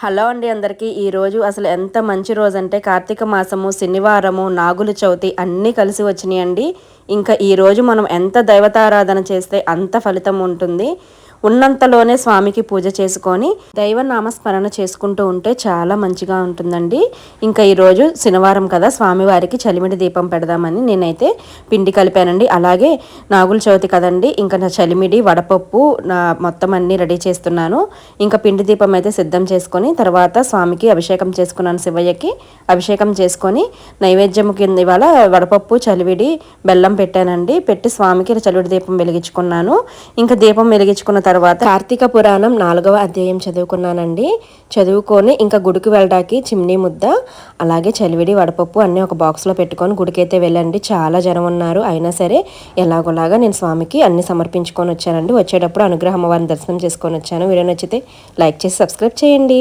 Hello అండి అందరికీ. ఈరోజు అసలు ఎంత మంచి రోజు అంటే కార్తీక మాసము శనివారము నాగుల చవితి అన్నీ కలిసి వచ్చినాయండి. ఇంకా ఈరోజు మనం ఎంత దైవతారాధన చేస్తే అంత ఫలితం ఉంటుంది. ఉన్నంతలోనే స్వామికి పూజ చేసుకొని దైవ నామస్మరణ చేసుకుంటూ ఉంటే చాలా మంచిగా ఉంటుందండి. ఇంకా ఈరోజు శనివారం కదా స్వామివారికి చలిమిడి దీపం పెడదామని నేనైతే పిండి కలిపానండి. అలాగే నాగుల చవితి కదండి ఇంకా నా చలిమిడి వడపప్పు నా మొత్తం అన్నీ రెడీ చేస్తున్నాను. ఇంకా పిండి దీపం అయితే సిద్ధం చేసుకొని తర్వాత స్వామికి అభిషేకం చేసుకున్నాను శివయ్యకి. అభిషేకం చేసుకొని నైవేద్యం కింద ఇవాళ వడపప్పు చలివిడి బెల్లం పెట్టానండి. పెట్టి స్వామికి చలివిడి దీపం వెలిగించుకున్నాను. ఇంకా దీపం వెలిగించుకున్న తర్వాత తర్వాత కార్తీక పురాణం నాలుగవ అధ్యాయం చదువుకున్నానండి. చదువుకొని ఇంకా గుడికి వెళ్ళడానికి చిమ్నీ ముద్ద అలాగే చలివిడి వడపప్పు అన్నీ ఒక బాక్స్లో పెట్టుకొని గుడికైతే వెళ్ళండి. చాలా జనం ఉన్నారు. అయినా సరే ఎలాగోలాగా నేను స్వామికి అన్ని సమర్పించుకొని వచ్చానండి. వచ్చేటప్పుడు అనుగ్రహ అమ్మవారిని దర్శనం చేసుకొని వచ్చాను. వీడియో నచ్చితే లైక్ చేసి సబ్స్క్రైబ్ చేయండి.